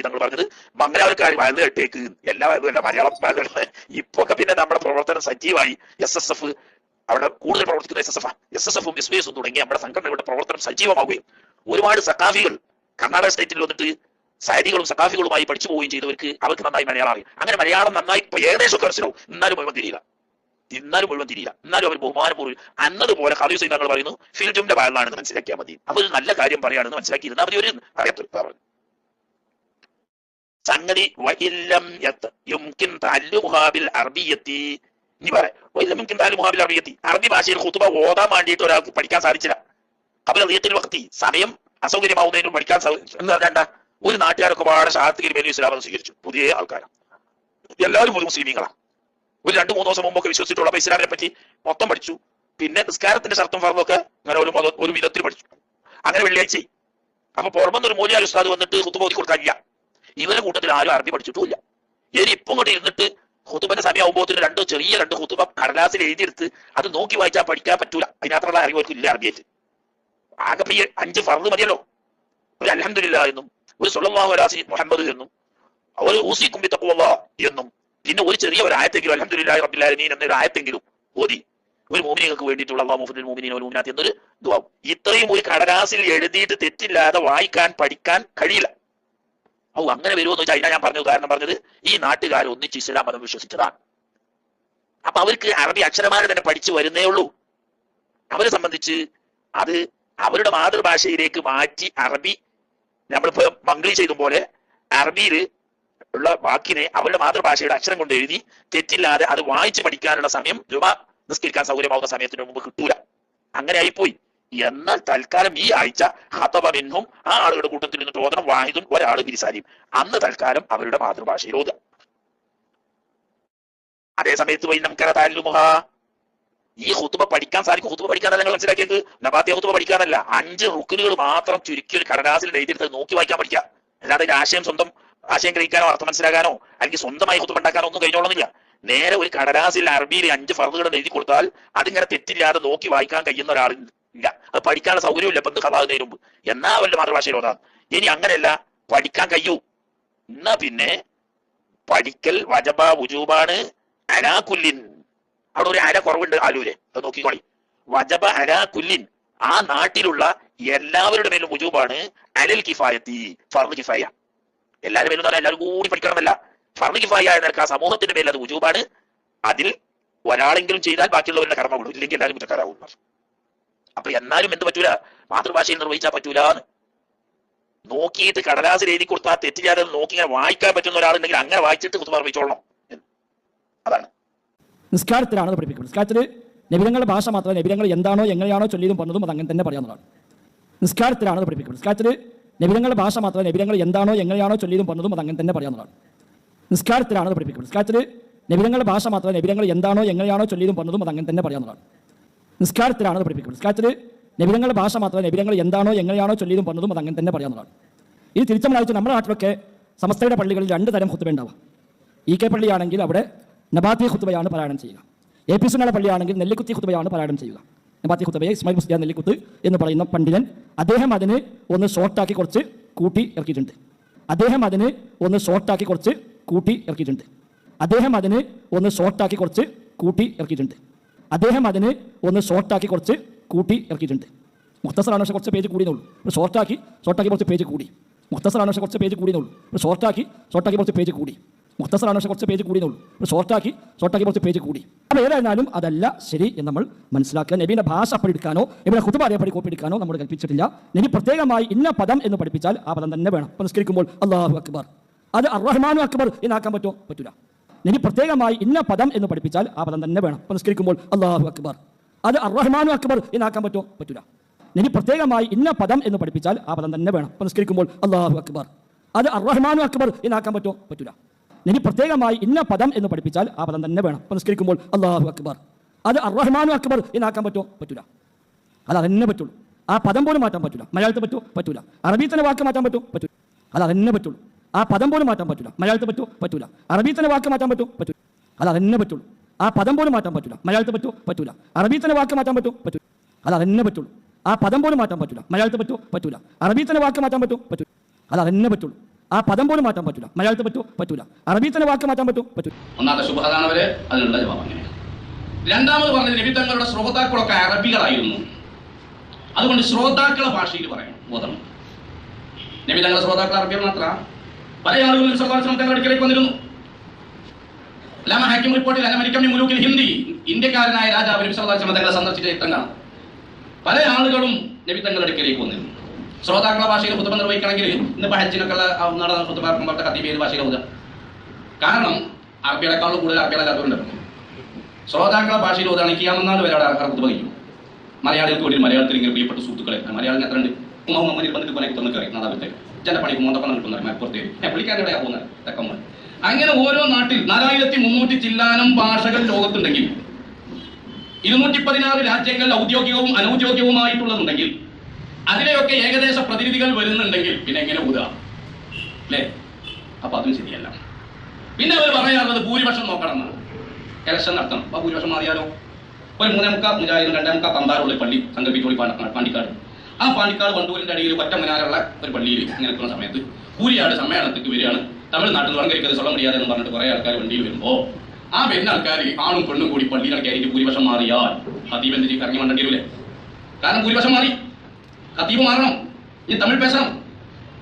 തങ്ങൾ പറഞ്ഞത്. മംഗലാവർക്കാർ വയലു കേട്ടേക്ക്. എല്ലാ മലയാളം ഇപ്പൊക്കെ പിന്നെ നമ്മുടെ പ്രവർത്തനം സജീവമായി. എസ് എസ് എഫ് അവിടെ കൂടുതൽ പ്രവർത്തിക്കുന്ന S S F S S എഫും എസ് ബി എസും തുടങ്ങിയ നമ്മുടെ സംഘടനകളുടെ പ്രവർത്തനം സജീവമാവുകയും ഒരുപാട് സഖാഫികൾ കർണാടക സ്റ്റേറ്റിൽ വന്നിട്ട് സാരികളും സഖാഫികളുമായി പഠിച്ചു പോവുകയും ചെയ്തവർക്ക് അവർക്ക് നന്നായി മലയാളം അറിയാം അങ്ങനെ മലയാളം നന്നായി ഇപ്പൊ ഏകദേശം ഒക്കെ മനസ്സിലാവും. എന്നാലും മുഴുവൻ തിരിയില്ല. എന്നാലും മുഴുവൻ തിരിയില്ല. എന്നാലും അവർ ബഹുമാനപൂർവം അന്നതുപോലെ കഥ തങ്ങൾ പറയുന്നു ഫിൽജുമിന്റെ ഭാഗമാണെന്ന് മനസ്സിലാക്കിയാൽ മതി. ഒരു നല്ല കാര്യം പറയാണെന്ന് മനസ്സിലാക്കിയിരുന്ന അവർ ഒരു പറഞ്ഞു സംഗതി ഇനി പറയാം അറബി ഭാഷയിൽ ഖുതുബ ഓതാൻ വേണ്ടിയിട്ട് ഒരാൾക്ക് പഠിക്കാൻ സാധിച്ചില്ല. കബല റിയത്തിൽ വക്തി സമയം അസൗകര്യമാവുന്നതിനും പഠിക്കാൻ എന്ന് പറഞ്ഞാ ഒരു നാട്ടുകാരൊക്കെ പാടെ ശാസ്ത്രീയ മേലു ഇസ്ലാമെന്ന് സ്വീകരിച്ചു. പുതിയ ആൾക്കാരാണ് എല്ലാവരും ഒരു മുസ്ലിമീങ്ങളാണ് ഒരു രണ്ട് മൂന്ന് ദിവസം മുമ്പൊക്കെ വിശ്വസിച്ചിട്ടുള്ള. ഇസ്ലാമിനെ പറ്റി മൊത്തം പഠിച്ചു. പിന്നെ നിസ്കാരത്തിന്റെ ശർത്തം ഫർദൊക്കെ അങ്ങനെ ഒരു ഒരു വിധത്തിൽ പഠിച്ചു. അങ്ങനെ വെള്ളിയാഴ്ച. അപ്പൊ പുറമെന്ന് ഒരു മൂലിയാൽ ഉസ്താദ് വന്നിട്ട് കുത്തുപോതി കൊടുക്കാനില്ല ഇവരുടെ കൂട്ടത്തിൽ ആരും അറബി പഠിച്ചിട്ടുമില്ല. ഇനി ഇപ്പം കൊണ്ട് ഇരുന്നിട്ട് ഹുത്തുബന്റെ സമയമാകുമ്പോൾ രണ്ട് ചെറിയ രണ്ട് ഹുത്തുബ കടലാസിൽ എഴുതിയെടുത്ത് അത് നോക്കി വായിച്ചാൽ പഠിക്കാൻ പറ്റൂല. അതിനകത്തുള്ള അറിവർക്കും ഇല്ല അറബിയായിട്ട് ആകെ ഈ അഞ്ച് ഫർദ് മതിയല്ലോ. ഒരു അലഹമില്ല എന്നും ഒരു സുല്ലാഹു അലാസി മുഹമ്മദ് എന്നും ഒരു ഊസി കുമ്പി തക്കുവ എന്നും പിന്നെ ഒരു ചെറിയ ഒരു ആയത്തെങ്കിലും അലഹമില്ലാ റബ്ബിലാലമീൻ എന്നൊരു ആയത്തെങ്കിലും ഓതി. ഒരു മോമിനികൾക്ക് വേണ്ടിയിട്ടുള്ള അള്ളാഹു മോമിനീൻ ഒരു മോമിനാത്ത് എന്നൊരു ഇത്രയും ഒരു കടലാസിൽ എഴുതിയിട്ട് തെറ്റില്ലാതെ വായിക്കാൻ പഠിക്കാൻ കഴിയില്ല. ഓ അങ്ങനെ വരുമോ എന്ന് വെച്ചാൽ ഞാൻ പറഞ്ഞ ഉദാഹരണം പറഞ്ഞത് ഈ നാട്ടുകാർ ഒന്നിച്ച് ഇസ്ലാം മതം വിശ്വസിച്ചതാണ്. അപ്പൊ അവർക്ക് അറബി അക്ഷരമാല തന്നെ പഠിച്ചു വരുന്നേ ഉള്ളൂ. അവരെ സംബന്ധിച്ച് അത് അവരുടെ മാതൃഭാഷയിലേക്ക് മാറ്റി അറബി നമ്മളിപ്പോ മംഗ്ലി ചെയ്ത പോലെ അറബിയിൽ ഉള്ള വാക്കിനെ അവരുടെ മാതൃഭാഷയുടെ അക്ഷരം കൊണ്ട് എഴുതി തെറ്റില്ലാതെ അത് വായിച്ചു പഠിക്കാനുള്ള സമയം രൂപ നിസ്കരിക്കാൻ സൗകര്യമാവുന്ന സമയത്തിന് മുമ്പ് കിട്ടൂല. അങ്ങനെ ആയിപ്പോയി. എന്നാൽ തൽക്കാലം ഈ ആഴ്ച ഹതബ ആ ആളുകളുടെ കൂട്ടത്തിൽ നിന്ന് ഓതണം വാഹിദും ഒരാൾ ബിരിസാരിയും അന്ന് തൽക്കാലം അവരുടെ മാതൃഭാഷയിൽ ഓതുക അതേ സമയത്ത് പോയി നമുക്കറിയാം ഈ ഹുത്തുബ പഠിക്കാൻ സാധിക്കും. ഹുത്തുബ പഠിക്കാനല്ല നിങ്ങൾ മനസ്സിലാക്കിയത്? നബാത്തിയ ഹുത്തുബ പഠിക്കാനല്ല. അഞ്ച് റുക്കിനുകൾ മാത്രം ചുരുക്കി ഒരു കടലാസിൽ എഴുതിയെടുത്ത് നോക്കി വായിക്കാൻ പഠിക്കുക. അല്ലാതെ ആശയം സ്വന്തം ആശയം ഗ്രഹിക്കാനോ അർത്ഥം മനസ്സിലാക്കാനോ അല്ലെങ്കിൽ സ്വന്തമായി ഹുത്തുബ ഉണ്ടാക്കാനോ ഒന്നും കഴിഞ്ഞോളുന്നില്ല. നേരെ ഒരു കടലാസിൽ അറബിയിൽ അഞ്ച് ഫറുകൾ എഴുതി കൊടുത്താൽ അതിങ്ങനെ തെറ്റില്ലാതെ നോക്കി വായിക്കാൻ കഴിയുന്ന ഒരാൾ ഇല്ല. അത് പഠിക്കാനുള്ള സൗകര്യമില്ല ഇപ്പം കഥാകുന്നതിന് മുമ്പ്. എന്നാ അവരുടെ മാതൃഭാഷയിൽ ഓതാം? ഇനി അങ്ങനെയല്ല. പഠിക്കാൻ കഴിയൂ. എന്നാ പിന്നെ പഠിക്കൽ വജബ ഉജൂബാണ് അനാകുല്ലിൻ അവിടെ ഒരു അര കുറവുണ്ട് ആലൂര്. അത് നോക്കിക്കോളി. വജബ അനാകുല്ലിൻ ആ നാട്ടിലുള്ള എല്ലാവരുടെ മേലും ഉജൂബാണ് അലൽ കിഫായത്തി ഫർദ് കിഫായ. എല്ലാവരും മേലും എല്ലാവരും കൂടി പഠിക്കണമല്ല ഫർദ് കിഫായ എന്ന ആ സമൂഹത്തിന്റെ മേൽ അത് ഉജൂബാണ് അതിൽ ഒരാളെങ്കിലും ചെയ്താൽ ബാക്കിയുള്ളവരുടെ കർമ്മ വിടും ഇല്ലെങ്കിൽ എല്ലാവരും കുറ്റക്കാരാവും. അപ്പൊ എന്നാലും എന്ത് പറ്റൂല? മാതൃഭാഷയിൽ നിർവഹിച്ചാൽ പറ്റൂല എന്ന് നോക്കിയിട്ട് കടലാസിൽ എഴുതി കൊടുത്താൽ തെറ്റില്ലാതെ നോക്കി ഇങ്ങനെ വായിക്കാൻ പറ്റുന്ന ഒരാളുണ്ടെങ്കിൽ അങ്ങനെ വായിച്ചിട്ട് കുത്തുബ നിർവഹിച്ചോളണം അതാണ്. നിസ്കാരത്തിലാണ് പഠിപ്പിക്കുന്നത്. നിസ്കാരത്തിൽ നബിതങ്ങളുടെ ഭാഷ മാത്രമല്ല നബിതങ്ങൾ എന്താണോ എങ്ങനെയാണോ ചൊല്ലിയതും പറഞ്ഞതും അത് അങ്ങനെ തന്നെ പറയാവുന്നതാണ്. നിസ്കാരത്തിലാണ് പഠിപ്പിക്കുന്നത്. നിസ്കാരത്തിൽ നബിതങ്ങളുടെ ഭാഷ മാത്രമല്ല നബിതങ്ങൾ എന്താണോ എങ്ങനെയാണോ ചൊല്ലിയതും പറഞ്ഞതും അത് അങ്ങനെ തന്നെ പറയാവുന്നതാണ്. നിസ്കാരത്തിലാണ് പഠിപ്പിക്കുന്നത്. നിസ്കാരത്തിൽ നബിതങ്ങളുടെ ഭാഷ മാത്രമല്ല നബിതങ്ങൾ എന്താണോ എങ്ങനെയാണോ ചൊല്ലിയതും പറഞ്ഞതും അത് അങ്ങനെ തന്നെ പറയാവുന്നതാണ്. നിസ്കാരത്തിലാണ് അത് പഠിപ്പിക്കുന്നത്. നിസ്കാരത്തിൽ നബിരങ്ങളുടെ ഭാഷ മാത്രമല്ല നബിരങ്ങൾ എന്താണോ എങ്ങനെയാണോ ചൊല്ലിയതും പറഞ്ഞതും അത് അങ്ങനെ തന്നെ പറയാവുന്നതാണ്. ഇത് തിരിച്ചമ്മളായിട്ട് നമ്മുടെ നാട്ടിലൊക്കെ സമസ്തയുടെ പള്ളികളിൽ രണ്ട് തരം ഹുത്തുബ ഉണ്ടാവുക ഇ കെ പള്ളിയാണെങ്കിൽ അവിടെ നബാത്തി ഹുത്തുബയാണ് പാരായണം ചെയ്യുക. എ പി സുനാള പള്ളിയാണെങ്കിൽ നെല്ലിക്കുത്തി ഹുത്തുബയാണ് പാരായണം ചെയ്യുക. നബാത്തി ഹുത്തുബയെ ഇസ്മായിൽ മുസ്ലിയ നെല്ലിക്കുത്ത് എന്ന് പറയുന്ന പണ്ഡിതൻ അദ്ദേഹം അതിന് ഒന്ന് ഷോർട്ടാക്കി കുറച്ച് കൂട്ടി ഇറക്കിയിട്ടുണ്ട്. അദ്ദേഹം അതിന് ഒന്ന് ഷോർട്ടാക്കി കുറച്ച് കൂട്ടി ഇറക്കിയിട്ടുണ്ട്. അദ്ദേഹം അതിന് ഒന്ന് ഷോർട്ടാക്കി കുറച്ച് കൂട്ടി ഇറക്കിയിട്ടുണ്ട്. അദ്ദേഹം അതിന് ഒന്ന് ഷോർട്ടാക്കി കുറച്ച് കൂട്ടി ഇറക്കിയിട്ടുണ്ട്. മുത്തസറാണ് പക്ഷേ കുറച്ച് പേജ് കൂടിയുള്ളൂ ഒരു ഷോർട്ടാക്കി ഷോർട്ടാക്കി കുറച്ച് പേജ് കൂടി. മുത്തസറാണ് പക്ഷേ കുറച്ച് പേജ് കൂടിയുള്ളൂ ഒരു ഷോർട്ടാക്കി ഷോർട്ടാക്കി കുറച്ച് പേജ് കൂടി. മുത്തസറാണ് പക്ഷേ കുറച്ച് പേജ് കൂടിയുള്ളൂ ഒരു ഷോർട്ടാക്കി ഷോർട്ടാക്കി കുറച്ച് പേജ് കൂടി. അപ്പോൾ ഏതായിരുന്നാലും അതല്ല ശരി എന്ന് നമ്മൾ മനസ്സിലാക്കുക. നബീന്റെ ഭാഷ പഠിക്കാനോ ഇവിടെ കുത്തുബ അതേപടി കോപ്പിയെടുക്കാനോ നമ്മൾ കൽപ്പിച്ചിട്ടില്ല. നബി പ്രത്യേകമായി ഇന്ന പദം എന്ന് പഠിപ്പിച്ചാൽ ആ പദം തന്നെ വേണം. അപ്പോൾ നിസ്കരിക്കുമ്പോൾ അള്ളാഹു അക്ബർ. അത് അറഹ്മാനു അക്ബർ എന്നാക്കാൻ പറ്റുമോ പറ്റൂല. നബി പ്രത്യേകമായി ഇന്ന പദം എന്ന് പഠിപ്പിച്ചാൽ ആ പദം തന്നെ വേണം. പുനസ്കരിക്കുമ്പോൾ നിസ്കരിക്കുമ്പോൾ അള്ളാഹു അക്ബർ. അത് അറഹ്മാനു അക്ബർ എന്നാക്കാൻ പറ്റുമോ പറ്റൂല. ഇനി പ്രത്യേകമായി ഇന്ന പദം എന്ന് പഠിപ്പിച്ചാൽ ആ പദം തന്നെ വേണം. പുനസ്കരിക്കുമ്പോൾ നിസ്കരിക്കുമ്പോൾ അള്ളാഹു അക്ബർ. അത് അറഹ്മാനു അക്ബർ എന്നാക്കാൻ പറ്റുമോ പറ്റൂല. ഇനി പ്രത്യേകമായി ഇന്ന പദം എന്ന് പഠിപ്പിച്ചാൽ ആ പദം തന്നെ വേണം. പുനസ്കരിക്കുമ്പോൾ നിസ്കരിക്കുമ്പോൾ അള്ളാഹു അക്ബർ. അത് അറഹ്മാനു അക്ബർ എന്നാക്കാൻ പറ്റുമോ പറ്റൂല. അത് അതന്നെ പറ്റുള്ളൂ. ആ പദം പോലും മാറ്റാൻ പറ്റൂല. മലയാളത്തിൽ പറ്റുമോ പറ്റൂല. അറബി തന്നെ വാക്ക് മാറ്റാൻ പറ്റുമോ പറ്റൂല. അത് അതന്നെ പറ്റുള്ളൂ. ആ പദം പോലും മാറ്റാൻ പറ്റില്ല മലയാളത്തിൽ പറ്റുമോ പറ്റൂല. അറബി തന്നെ വാക്ക് മാറ്റാൻ പറ്റൂ പറ്റൂ അത് അതന്നെ പറ്റുള്ളൂ. ആ പദം പോലും മാറ്റാൻ പറ്റില്ല മലയാളത്തിൽ പറ്റുമോ പറ്റൂല. അറബി തന്നെ വാക്ക് മാറ്റാൻ പറ്റൂ പറ്റൂ അത് അതന്നെ പറ്റുള്ളൂ. ആ പദം പോലും മാറ്റാൻ പറ്റില്ല മലയാളത്തിൽ പറ്റുമോ പറ്റൂല. അറബി തന്നെ വാക്ക് മാറ്റാൻ പറ്റൂ പറ്റൂ അത് അതന്നെ പറ്റുള്ളൂ. ആ പദം പോലും മാറ്റാൻ പറ്റൂല. മലയാളത്തിൽ പറ്റുമോ പറ്റൂല. അറബി തന്നെ വാക്ക് മാറ്റാൻ പറ്റൂ പറ്റൂ ഒന്നാമത്തെ ശുഭതാണവര് അതിനുള്ള ജവാബ് അങ്ങനെ രണ്ടാമത് പറഞ്ഞത് നബി തങ്ങളുടെ ശ്രോതാക്കളൊക്കെ അറബികളായിരുന്നു. അതുകൊണ്ട് ശ്രോതാക്കളെ ഭാഷയിൽ പറയണം. ബോധം. നബി തങ്ങളുടെ ശ്രോതാക്കൾ അറബികൾ മാത്ര പല ആളുകളും സർവാശ്രമം തങ്ങളുടെ അടുക്കലേക്ക് വന്നിരുന്നു. അല്ലാമ ഹാക്കിം റിപ്പോർട്ടിൽ അമേരിക്കൻ മുലൂക്കിൽ ഹിന്ദി ഇന്ത്യക്കാരനായ രാജാവ് നബി സർവാശ്രമം തങ്ങളെ സന്ദർശിച്ച ചിത്രം പല ആളുകളും നബി തങ്ങളുടെ അടുക്കലേക്ക് വന്നിരുന്നു. ശ്രോതാക്കളെ ഭാഷയിൽ കുത്തുബ നിർവഹിക്കണമെങ്കിൽ ഇന്ന് ഹജ്ജിനൊക്കെ നടന്ന കുത്തുബ പോലത്തെ കത്തീബ് ഏത് ഭാഷയിൽ ഓതുക? കാരണം അറബികളെക്കാളും കൂടുതൽ അറബികളല്ലാത്തവരുണ്ട് ശ്രോതാക്കളെ ഭാഷയിൽ ഓതാണ് കിയാമന്നാൾ വരെ ആൾക്കാർ അറബ് വഹിക്കും മലയാളികൾക്ക് വേണ്ടി മലയാളത്തിൽ ഇങ്ങനെ പ്രിയപ്പെട്ട സുഹൃത്തുക്കളെ മലയാളം എത്ര ഉണ്ട് ഉമ്മ ഉമ്മ വന്നിട്ട് പണിക്ക് തന്നിട്ട് കറി നാദാപത്തേക്ക് ജന്റെ പണി മോന്തപ്പണം കിട്ടുന്ന മലപ്പുറത്തേക്ക് ഞാൻ പുള്ളിക്കാരൻ എവിടെയാ പോകുന്നത് തെക്കമ്മ. അങ്ങനെ ഓരോ നാട്ടിൽ നാലായിരത്തി മുന്നൂറ്റി ചില്ലാനം ഭാഷകൾ ലോകത്തുണ്ടെങ്കിൽ ഇരുന്നൂറ്റി പതിനാറ് രാജ്യങ്ങൾ ഔദ്യോഗികവും അനൗദ്യോഗികവുമായിട്ടുള്ളതുണ്ടെങ്കിൽ അതിലെയൊക്കെ ഏകദേശ പ്രതിനിധികൾ വരുന്നുണ്ടെങ്കിൽ പിന്നെ എങ്ങനെ ഊതുക? അല്ലേ? അപ്പൊ അതും ശരിയല്ല. പിന്നെ അവർ പറയാറുള്ളത് ഭൂരിപക്ഷം നോക്കണം എന്നാണ് ഇലക്ഷൻ നടത്തണം. അപ്പൊ ഭൂരിപക്ഷം മാറിയാലോ? ഒരു മൂന്നേ മുക്കാ മുജാഹിദും രണ്ടേ മുക്കാ പന്താറുള്ളി പള്ളി പാണ്ട- പാണ്ടിക്കാട്. ആ പാണ്ടിക്കാട് വണ്ടൂരിന്റെ അടിയിൽ ഒറ്റമനാരുള്ള ഒരു പള്ളിയിൽ ഇങ്ങനെ പോകുന്ന സമയത്ത് കൂലിയാട് സമ്മേളനത്തിക്ക് വരികയാണ്. തമിഴ്നാട്ടിൽ വങ്കരക്കത് സ്വളം മുടിയാതെ എന്ന് പറഞ്ഞിട്ട് കുറെ ആൾക്കാർ വണ്ടിയിൽ വരുമ്പോ ആ വരുന്ന ആൾക്കാർ ആണും പെണ്ണും കൂടി പള്ളിയിൽ കയറിയിട്ട് ഭൂരിപക്ഷം മാറിയാൽ ഹതീബ് എന്ത് കറങ്ങി വണ്ടിയിലൂലെ കാരണം ഭൂരിപക്ഷം മാറി. ഹതീബ് മാറണം. ഇനി തമിഴ് പേശണം.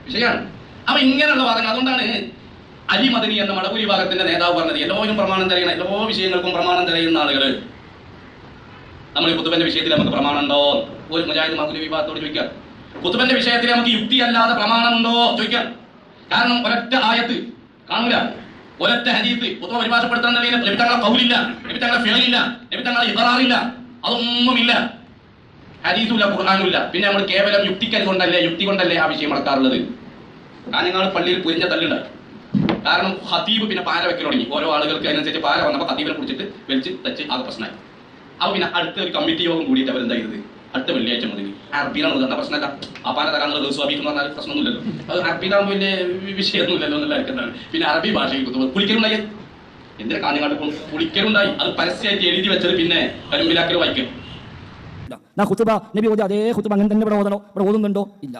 വിഷയമാണ് അപ്പൊ ഇങ്ങനെയുള്ള വാദങ്ങൾ. അതുകൊണ്ടാണ് അലിമദനി എന്ന മടപൂരി ഭാഗത്തിന്റെ നേതാവ് പറഞ്ഞത്. എല്ലാവരും പ്രമാണം തെളിയണം. എല്ലാ വിഷയങ്ങൾക്കും പ്രമാണം തെളിയുന്ന ആളുകൾ നമ്മൾ ഈ കുത്തുബന്റെ വിഷയത്തിൽ നമുക്ക് പ്രമാണമുണ്ടോ ഒരു മുജാഹിദ് മഹുലി വിഭാഗത്തോട് ചോദിക്കാം. കുത്തുബന്റെ വിഷയത്തിൽ നമുക്ക് യുക്തി അല്ലാതെ പ്രമാണമുണ്ടോ ചോദിക്കാം. കാരണം ഒരൊറ്റ ആയത്ത് കാണൂല. ഒരൊറ്റ ഹരീത്ത് കുത്തുബ പരിഭാഷപ്പെടുത്താൻ നിലയിൽ ലഭിത്തങ്ങളെ കൗലില്ല ലഭിത്തങ്ങളെ ഫേലില്ല ലഭിത്തങ്ങളെ ഇതറാറില്ല അതൊന്നുമില്ല. ഹരീസുമില്ല ഖുർആാനുമില്ല. പിന്നെ നമ്മൾ കേവലം യുക്തിക്കൽ കൊണ്ടല്ലേ യുക്തി കൊണ്ടല്ലേ ആ വിഷയം നടക്കാറുള്ളത്? കാഞ്ഞങ്ങാട് പള്ളിയിൽ പുരിഞ്ഞ തല്ലുണ്ടായി. കാരണം ഹതീബ് പിന്നെ പാര വെക്കൽ തുടങ്ങി ഓരോ ആളുകൾക്ക് അതിനനുസരിച്ച് പാര വന്നപ്പോൾ ഹതീബിനെ കുടിച്ചിട്ട് വലിച്ച് തച്ച് ആകെ പ്രശ്നമായി. അപ്പൊ പിന്നെ അടുത്ത ഒരു കമ്മിറ്റി യോഗം കൂടിയിട്ട് അവരെന്താ ചെയ്തത്? അടുത്ത വെള്ളിയാഴ്ച മുതൽ മുതൽ പ്രശ്നമല്ല. അപ്പാനെ തരാനുള്ള സ്വാഭിക്ക് എന്ന് പറഞ്ഞാൽ പ്രശ്നമൊന്നുമില്ലല്ലോ. അത് അറബിയിലാകുമ്പോൾ വലിയ വിഷയമൊന്നുമില്ലല്ലോ എന്നുള്ള പിന്നെ അറബി ഭാഷയിൽ കുത്തുമ്പോൾ എന്തിനാ കാഞ്ഞങ്ങാട്ട് കുളിക്കലുണ്ടായി അത് പരസ്യമായിട്ട് എഴുതി വെച്ചത് പിന്നെ കരിമ്പിലാക്കൽ വായിക്കും. നാ കുത്തുബ നബി ഓതി അതേ കുത്തുബ അങ്ങനെ തന്നെ ഇവിടെ ഓതണോ? ഇവിടെ ഓതുന്നുണ്ടോ? ഇല്ല.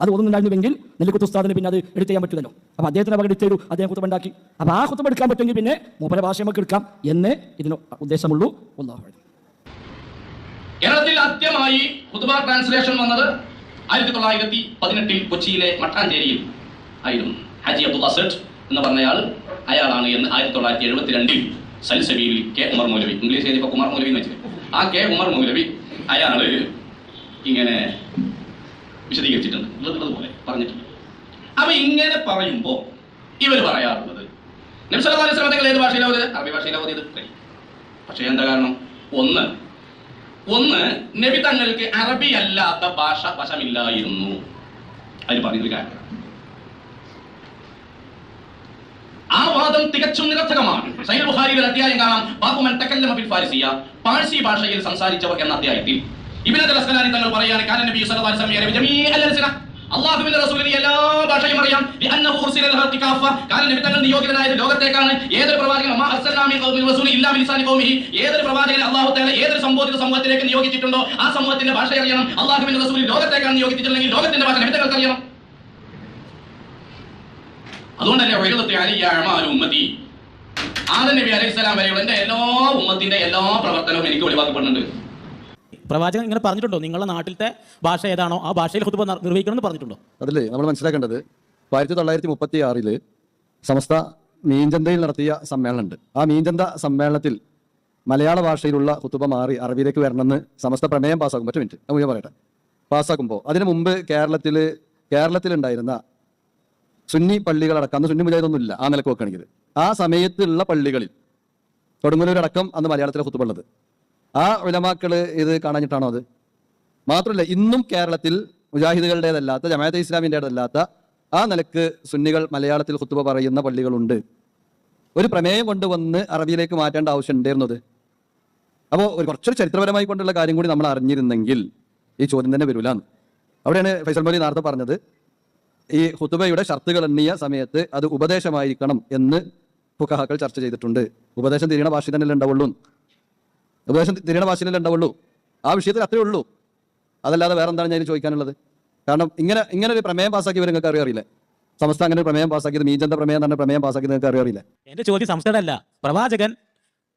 അത് ഓതുന്നുണ്ടായിരുന്നുവെങ്കിൽ നെല്ലിക്കുത്ത് ഉസ്താദിന് പിന്നെ അത് എടുത്ത് ചെയ്യാൻ പറ്റില്ലല്ലോ. അപ്പോൾ അദ്ദേഹത്തിന് അവർ എടുത്തു അദ്ദേഹം കുത്തുബ ഉണ്ടാക്കി. അപ്പോൾ ആ കുത്തുബ എടുക്കാൻ പറ്റുമെങ്കിൽ പിന്നെ മൂപ്പര ഭാഷ നമുക്ക് എടുക്കാം എന്നേ ഇതിന് ഉദ്ദേശമുള്ളൂ. ഒന്നാണ് കേരളത്തിൽ ആദ്യമായി ഹുതുബ ട്രാൻസ്ലേഷൻ വന്നത് ആയിരത്തി തൊള്ളായിരത്തി പതിനെട്ടിൽ കൊച്ചിയിലെ മട്ടാഞ്ചേരിയിൽ ആയിരുന്നു. ഹാജി അബ്ദുൽ അസഡ് എന്ന് പറഞ്ഞയാൾ അയാളാണ് എന്ന് ആയിരത്തി തൊള്ളായിരത്തി എഴുപത്തിരണ്ടിൽ സൽസബിയിൽ കെ ഉമർ മൗലവി ഇംഗ്ലീഷ് എഴുതിയപ്പോൾ കുമാർ മൗലവി എന്ന് വെച്ചത് ആ കെ ഉമർ മൗലവി അയാൾ ഇങ്ങനെ വിശദീകരിച്ചിട്ടുണ്ട്. പോലെ പറഞ്ഞു പറഞ്ഞിട്ടുണ്ട്. അപ്പൊ ഇങ്ങനെ പറയുമ്പോൾ ഇവർ പറയാറുള്ളത് നിമിഷം ഏത് ഭാഷയിലാവും അറബി ഭാഷയിലാവും ഇത് പക്ഷേ എന്താ കാരണം? ഒന്ന് ഒന്ന് നബി തങ്ങൾക്ക് അറബി അല്ലാത്ത ഭാഷ വശമില്ലായിരുന്നു. അതിന് പറയുന്നൊരു കാര്യം. ആ വാദം തികച്ചും നിരർത്ഥകമാണ്. സൈൽ ബുഹാരി അധ്യായം കാണാം. ബാബു മൻ തകല്ലമ ബിൽ ഫാരിസിയ പാഴ്സി ഭാഷയിൽ സംസാരിച്ചവർ എന്ന അധ്യായത്തിൽ. ഇബ്നു അസ്കലാനി തങ്ങൾ പറയുകയാണ് കാന നബി സല്ലല്ലാഹു അലൈഹി വസല്ലം അല്ലാഹുവിന്റെ റസൂലിന് എല്ലാ ഭാഷയും അറിയാം. ലിഅന്നഹു ഉർസില ലഹു കാഫ. കാന നബി തങ്ങൾ നിയോഗിതനായത് ലോകത്തേക്കാണ്. ഏതൊരു പ്രവാചകൻ ഏതൊരു പ്രവാചകൻ അല്ലാഹു തആല ഏതൊരു സംബോധിത സമൂഹത്തിലേക്ക് നിയോഗിച്ചിട്ടുണ്ടോ ആ സമൂഹത്തിന്റെ ഭാഷ അറിയണം. അള്ളാഹുവിന്റെ റസൂൽ ലോകത്തേക്കാണ് നിയോഗിച്ചിട്ടുണ്ടെങ്കിൽ ലോകത്തിന്റെ ഭാഷ നബി തങ്ങൾക്ക് അറിയണം. അതുകൊണ്ടല്ലേ ഉയരത്തെ ഉമ്മത്തി. ആദം നബി അലൈഹി സ്വലാം വരെയുള്ള എന്റെ എല്ലാ ഉമ്മത്തിന്റെ എല്ലാ പ്രവർത്തനവും എനിക്ക് ഒഴിവാക്കപ്പെടുന്നുണ്ട് പ്രവാചകൻ ഇങ്ങനെ പറഞ്ഞിട്ടുണ്ടോ? നിങ്ങളുടെ നാട്ടിലത്തെ ഭാഷ ഏതാണോ ആ ഭാഷയിൽ ഹുതുബ നിർവഹിക്കണം നിർവഹിക്കണമെന്ന് പറഞ്ഞിട്ടുണ്ടോ? അതിൽ നമ്മൾ മനസ്സിലാക്കേണ്ടത് ആയിരത്തി തൊള്ളായിരത്തി മുപ്പത്തി ആറിൽ സമസ്ത മീൻചന്തയിൽ നടത്തിയ സമ്മേളനമുണ്ട്. ആ മീൻചന്ത സമ്മേളനത്തിൽ മലയാള ഭാഷയിലുള്ള കുത്തുബ മാറി അറബിയിലേക്ക് വരണമെന്ന് സമസ്ത പ്രമേയം പാസ്സാക്കും. പറ്റും മിനിറ്റ്. നമുക്ക് പറയട്ടെ. പാസ്സാക്കുമ്പോൾ അതിനു മുമ്പ് കേരളത്തിൽ കേരളത്തിലുണ്ടായിരുന്ന സുന്നി പള്ളികളടക്കം അന്ന് സുന്നി മുജാഹിദൊന്നും ഇല്ല ആ നിലയ്ക്ക് വെക്കുകയാണെങ്കിൽ. ആ സമയത്തുള്ള പള്ളികളിൽ കൊടുങ്ങലൂരടക്കം അന്ന് മലയാളത്തിലെ കുത്തുബുള്ളത് ആ ഉലമാക്കൾ ഇത് കാണാഞ്ഞിട്ടാണോ അത്? മാത്രമല്ല ഇന്നും കേരളത്തിൽ മുജാഹിദുകളുടേതല്ലാത്ത ജമാഅത്തെ ഇസ്ലാമിന്റെതല്ലാത്ത ആ നിലയ്ക്ക് സുന്നികൾ മലയാളത്തിൽ കുത്തുബ പറയുന്ന പള്ളികളുണ്ട്. ഒരു പ്രമേയം കൊണ്ടുവന്ന് അറബിയിലേക്ക് മാറ്റേണ്ട ആവശ്യം ഉണ്ടായിരുന്നത് അപ്പോൾ ഒരു കുറച്ചൊരു ചരിത്രപരമായി കൊണ്ടുള്ള കാര്യം കൂടി നമ്മൾ അറിഞ്ഞിരുന്നെങ്കിൽ ഈ ചോദ്യം തന്നെ വരൂലാന്ന് അവിടെയാണ് ഫൈസൽ മൊലി നേരത്തെ പറഞ്ഞത്. ഈ ഹുത്തുബയുടെ ഷർത്തുകൾ എണ്ണിയ സമയത്ത് അത് ഉപദേശമായിരിക്കണം എന്ന് ഫുഖഹാക്കൾ ചർച്ച ചെയ്തിട്ടുണ്ട്. ഉപദേശം തിരിയണ ഭാഷ തന്നെ ഉണ്ടാവുള്ളൂ ഉപദേശം തിരിയണ ഭാഷയിലല്ലേ ഉണ്ടാവുള്ളൂ? ആ വിഷയത്തിൽ അത്രേ ഉള്ളൂ. അതല്ലാതെ വേറെ എന്താണ് ഞാൻ ചോദിക്കാനുള്ളത്? കാരണം ഇങ്ങനെ ഇങ്ങനെ ഒരു പ്രമേയം പാസ്സാക്കിയവർ നിങ്ങൾക്ക് അറിയാറില്ലേ? സമസ്ത അങ്ങനെ ഒരു പ്രമേയം പാസ്സാക്കിയത് മീജന്റെ പ്രമേയം തന്നെ പ്രമേയം പാസ്സാക്കിയത് നിങ്ങൾക്ക് അറിയാറില്ല? എന്റെ ചോദ്യം സംസ്ഥയുടെ പ്രവാചകൻ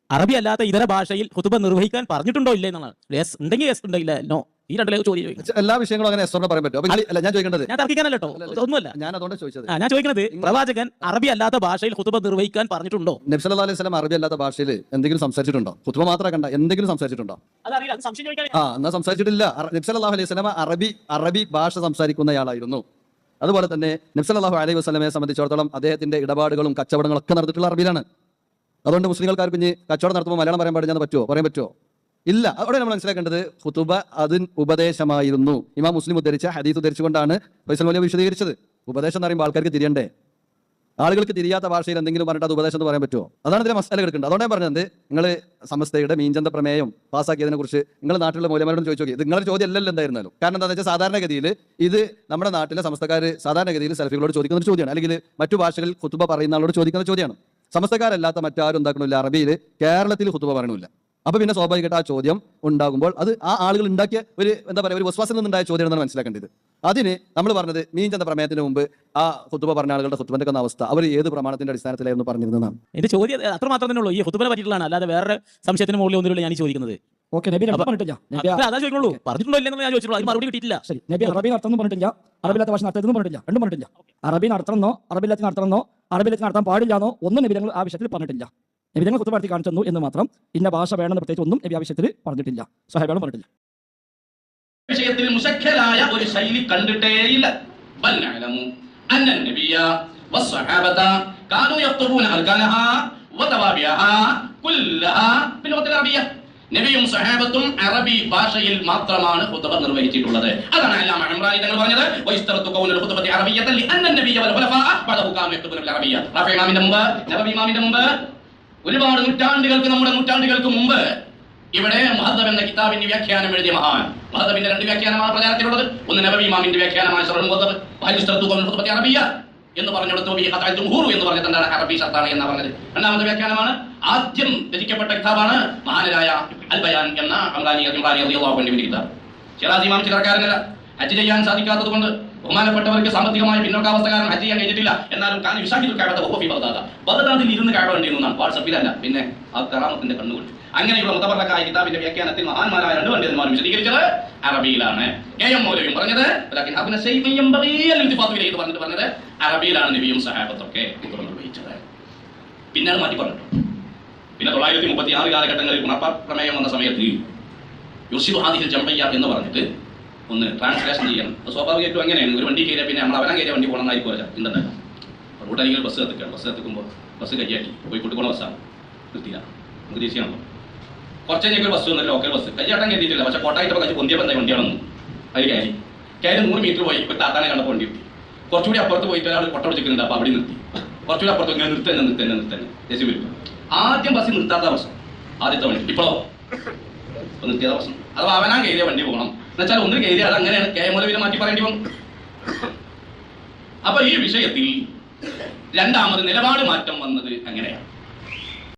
അറബി അല്ലാത്ത ഇതര ഭാഷയിൽ ഹുത്തുബ നിർവഹിക്കാൻ പറഞ്ഞിട്ടുണ്ടോ ഇല്ലേ എന്നാണ്? യെസ് ഉണ്ടെങ്കിൽ യെസ് ഉണ്ടെങ്കിൽ നോ ഈ രണ്ടിലേക്ക് ചോദ്യം ചോദിക്കും. എല്ലാ വിഷയങ്ങളും അങ്ങനെ എസ് പറയാൻ പറ്റും അപ്പൊ അല്ല ഞാൻ ചോദിക്കേണ്ടത് ഞാൻ തർക്കിക്കാനല്ലോ ഒന്നുമല്ല. ഞാൻ അതുകൊണ്ട് ചോദിച്ചത്. ഞാൻ ചോദിക്കുന്നത് പ്രവാചകൻ അറബി അല്ലാത്ത ഭാഷയിൽ ഹുത്തുബ നിർവഹിക്കാൻ പറഞ്ഞിട്ടുണ്ടോ? നബ്സ് അലൈഹി സ്വലം അറബി അല്ലാത്ത ഭാഷയിൽ എന്തെങ്കിലും സംസാരിച്ചിട്ടുണ്ടോ? ഹുത്തുബ മാത്രം കണ്ട എന്തെങ്കിലും സംസാരിച്ചിട്ടുണ്ടോ? ആ എന്നാ സംസാരിച്ചിട്ടില്ല. നബ്സല്ലാഹു അലൈഹി സ്വലമ അറബി അറബി ഭാഷ സംസാരിക്കുന്നയാളായിരുന്നു. അതുപോലെ തന്നെ നബ്സല്ലാഹു അലൈഹി വസ്ലമയെ സംബന്ധിച്ചിടത്തോളം അദ്ദേഹത്തിന്റെ ഇടപാടുകളും കച്ചവടങ്ങളും ഒക്കെ നടത്തിയിട്ടുള്ള അറബിയിലാണ്. അതുകൊണ്ട് മുസ്ലിങ്ങൾക്കാർക്ക് ഇനി കച്ചവടം നടത്തുമ്പോൾ മലയാളം പറയാൻ പാടില്ല പറ്റുമോ പറയാൻ പറ്റുമോ ഇല്ല. അവിടെ നമ്മൾ മനസ്സിലാക്കേണ്ടത് ഹുതുബ അതിൻ ഉപദേശമായിരുന്നു. ഇമാം മുസ്ലിം ഉദ്ധരിച്ച ഹദീസ് ഉദ്ധരിച്ചുകൊണ്ടാണ് ഫൈസൽ മൗലിയ വിശദീകരിച്ചത്. ഉപദേശം എന്ന് പറയുമ്പോൾ ആൾക്കാർക്ക് തിരിയണ്ടേ? ആളുകൾക്ക് തിരിയാത്ത ഭാഷയിൽ എന്തെങ്കിലും പറഞ്ഞിട്ട് അത് ഉപദേശം എന്ന് പറയാൻ പറ്റുമോ? അതാണ് ഇതിലെ മസാല കിടക്കുന്നത് അതുകൊണ്ടാണ് ഞാൻ പറഞ്ഞത് നിങ്ങൾ സമസ്തയുടെ മീൻചന്ത പ്രമേയം പാസ്സാക്കിയതിനെ കുറിച്ച് നിങ്ങൾ നാട്ടിലുള്ള മൂലമാരോട് ചോദിച്ചു നോക്കി നിങ്ങളുടെ ചോദ്യം അല്ലല്ലോ എന്തായിരുന്നാലും. കാരണം എന്താണെന്ന് വെച്ചാൽ സാധാരണഗതിയിൽ ഇത് നമ്മുടെ നാട്ടിലെ സമസ്തക്കാർ സാധാരണഗതിയിൽ സെൽഫികളോട് ചോദിക്കുന്ന ഒരു ചോദ്യമാണ്. അല്ലെങ്കിൽ മറ്റു ഭാഷകളിൽ കുത്തുബ പറയുന്ന ആളോട് ചോദിക്കുന്ന ചോദ്യമാണ്. സമസ്തക്കാരല്ലാത്ത മറ്റാരും എന്താക്കണമില്ല അറബിയിൽ കേരളത്തിൽ കുത്തുബ പറയണില്ല. അപ്പൊ പിന്നെ സ്വാഭാവികമായിട്ട് ആ ചോദ്യം ഉണ്ടാകുമ്പോൾ അത് ആ ആളുകൾ ഉണ്ടാക്കിയ ഒരു എന്താ പറയുക ഒരു വിശ്വാസം നിന്നുണ്ടായ ചോദ്യം എന്നാണ് മനസ്സിലാക്കേണ്ടത്. അതിന് നമ്മൾ പറഞ്ഞത് മീൻ ചന്ത പ്രമേയത്തിന് മുമ്പ് ആ ഹുത്തുബ പറഞ്ഞ ആളുകളുടെ ഹുത്തുബന്റെ ഒക്കെ അവസ്ഥ അവർ ഏത് പ്രമാണത്തിന്റെ അടിസ്ഥാനത്തിലായിരുന്നു പറഞ്ഞിരുന്നതാണ്? എന്റെ ചോദ്യം അത്ര മാത്രം തന്നെ ഉള്ളൂ. ഈ ഹുത്തുബനെ പറ്റിയിട്ടുള്ളതാണ്. അല്ലാതെ വേറെ സംശയത്തിന് മുകളിൽ ഒന്നുമില്ല ഞാൻ ചോദിക്കുന്നത്. ഓക്കെ നബി പറഞ്ഞിട്ടില്ല. അതാ ചോദിക്കുള്ളൂ. പറഞ്ഞിട്ടുണ്ടോ ഇല്ലെന്ന് ഞാൻ ചോദിച്ചുള്ളൂ മറുപടി കിട്ടിയിട്ടില്ല. ശരി നബി അറബി പറഞ്ഞിട്ടില്ല. ഭാഷ നടത്തുന്നു പറഞ്ഞിട്ടില്ല. രണ്ടും പറഞ്ഞിട്ടില്ല. അറബി നടത്തണമെന്നോ അറബിലത്തിൽ നടത്തണമെന്നോ അറബിലത്തിൽ നടത്താൻ പാടില്ലാന്നോ ഒന്നും നബി ഞങ്ങൾ ആ വിഷയത്തിൽ പറഞ്ഞിട്ടില്ല. നബി തങ്ങൾ കുത്തുപാർത്തി കാണിച്ചു എന്ന് മാത്രം ഇന്ന ഭാഷ വേണമെന്ന് പ്രത്യേകിച്ച് ഒന്നും നബി ആവശ്യത്തിൽ പറഞ്ഞിട്ടില്ല. സഹാബികളും പറഞ്ഞിട്ടില്ല? വിഷയത്തിൽ മുശക്കലായ ഒരു ശൈലി കണ്ടിട്ടേയില്ല. നബിയ സഹാബത്തും അറബി ഭാഷയിൽ മാത്രമാണ് ഖുത്ബ നിർവഹിച്ചിട്ടുള്ളത്. അതാണ് അല്ലാമ ഇമ്രാനി തങ്ങൾ പറഞ്ഞത് വൈസ്തറത്തു ഖൗലുൽ ഖുത്ബത്തി അറബിയ്യതൻ ലിഅന്ന നബിയ വൽ ഖുലഫാ ബഅദഹു കാനു യഖ്തബൂന ബിൽ അറബിയ. റഫീ ഇമാമിന്റെ മുമ്പ് നബവി ഇമാമിന്റെ മുമ്പ് ഒരുപാട് നൂറ്റാണ്ടുകൾക്ക് നമ്മുടെ നൂറ്റാണ്ടുകൾക്ക് മുമ്പ് ഇവിടെ മഹദബ് എന്ന കിതാബിന്റെ വ്യാഖ്യാനം എഴുതിയ മഹാൻ. മഹദബിന്റെ രണ്ട് വ്യാഖ്യാനമാണ് പ്രചാരത്തിലുള്ളത്. ഒന്ന് നബവി ഇമാമിന്റെ വ്യാഖ്യാനമാണ് അറബിയ്യ എന്ന് പറഞ്ഞിടത്ത് എന്ന് പറഞ്ഞത് എന്താണ് അറബി ഷർത്താണ് എന്ന് പറഞ്ഞത്. രണ്ടാമത്തെ വ്യാഖ്യാനമാണ് ആദ്യം രചിക്കപ്പെട്ട കിതാബാണ് മഹാനരായ അൽബയാൻ എന്ന അംഗാനി ചില കിതാബ്. ഷിറാസ് ഇമാം ചിലർക്കാരനല്ല. ഹജ്ജ് ചെയ്യാൻ സാധിക്കാത്തത് കൊണ്ട് ബഹുമാനപ്പെട്ടവർക്ക് സാമ്പത്തികമായ പിന്നോക്കാവസ്ഥ കാരണം ഹജ്ജ് ചെയ്യാൻ കഴിഞ്ഞിട്ടില്ല. എന്നാലും കാൻ വിശാഖിൽ കാബത്തെ ഓഫി ബഗ്ദാദ ബഗ്ദാദിൽ ഇരുന്ന് കാബ എന്നാണ്. വാട്സപ്പിലല്ല പിന്നെ ആ കറാമത്തിന്റെ കണ്ണുകൊണ്ട് അങ്ങനെയുള്ള മുതബറക്കായ കിതാബിന്റെ വ്യാഖ്യാനത്തിൽ മഹാന്മാരായ രണ്ട് പണ്ഡിതന്മാരും വിശദീകരിച്ചത് അറബിയിലാണ്. കെ എം മൗലവിയും പറഞ്ഞത് പറഞ്ഞിട്ട് പറഞ്ഞത് അറബിയിലാണ് നബിയും സഹാബത്തൊക്കെ നിർവഹിച്ചത് പിന്നെ അത് മാറ്റി പറഞ്ഞു പിന്നെ തൊള്ളായിരത്തി മുപ്പത്തി ആറ് കാലഘട്ടങ്ങളിൽ ഗുണപ്രമേയം വന്ന സമയത്ത് യുസിബ് ആദിഹിൽ ജംബയ്യ എന്ന് പറഞ്ഞിട്ട് ഒന്ന് ട്രാൻസ്ലേഷൻ ചെയ്യണം. അപ്പോൾ സ്വാഭാവികമായിട്ടും അങ്ങനെയാണ്. ഒരു വണ്ടി കയറിയാൽ പിന്നെ നമ്മൾ അവനാ കയറിയ വണ്ടി പോകണമെന്നായിരിക്കും ചിന്തണ്ടല്ല റൂട്ടരികിൽ ബസ് എത്തിക്കണം ബസ് എത്തിക്കുമ്പോൾ ബസ് കയ്യാക്കി കോഴിക്കോട്ട് പോണ ബസ്സാണ് നിർത്തിയില്ല നമുക്ക് ദേശീയമാണല്ലോ കുറച്ച് കഴിഞ്ഞൊക്കെ ബസ് വന്നു. ലോക്കൽ ബസ് കയ്യാട്ടം കയറ്റിയിട്ടില്ല. പക്ഷേ കോട്ടായിട്ട് കഴിച്ച് പൊന്തിയപ്പോൾ എന്താ വണ്ടിയാണെന്ന് അതിൽ കയറി. കയറി നൂറ് മീറ്റർ പോയി. ഇപ്പോൾ താത്താനെ കണ്ടപ്പോൾ വണ്ടി നിർത്തി. കുറച്ചുകൂടി അപ്പുറത്ത് പോയിട്ട് ഒരാൾ കൊട്ട പിടിച്ചിട്ടുണ്ട് അപ്പോൾ അവിടെ നിർത്തി. കുറച്ചുകൂടി അപ്പുറത്ത് ഇങ്ങനെ നിർത്തന്നെ നിർത്തന്നെ നിർത്തന്നെ ചേച്ചി വരും. ആദ്യം ബസ്സിൽ നിർത്താത്ത പ്രശ്നം. ആദ്യത്തെ വണ്ടി. ഇപ്പോഴോ നിർത്തിയാത്ത ബസ് അഥവാ അവനാ കയറിയ വണ്ടി പോകണം. എന്നുവെച്ചാൽ ഒന്നിന് കയറി അത് അങ്ങനെയാണ് കെ മൊലവിനെ മാറ്റി പറയേണ്ടി വന്നു. അപ്പൊ ഈ വിഷയത്തിൽ രണ്ടാമത് നിലപാട് മാറ്റം വന്നത് എങ്ങനെയാണ്?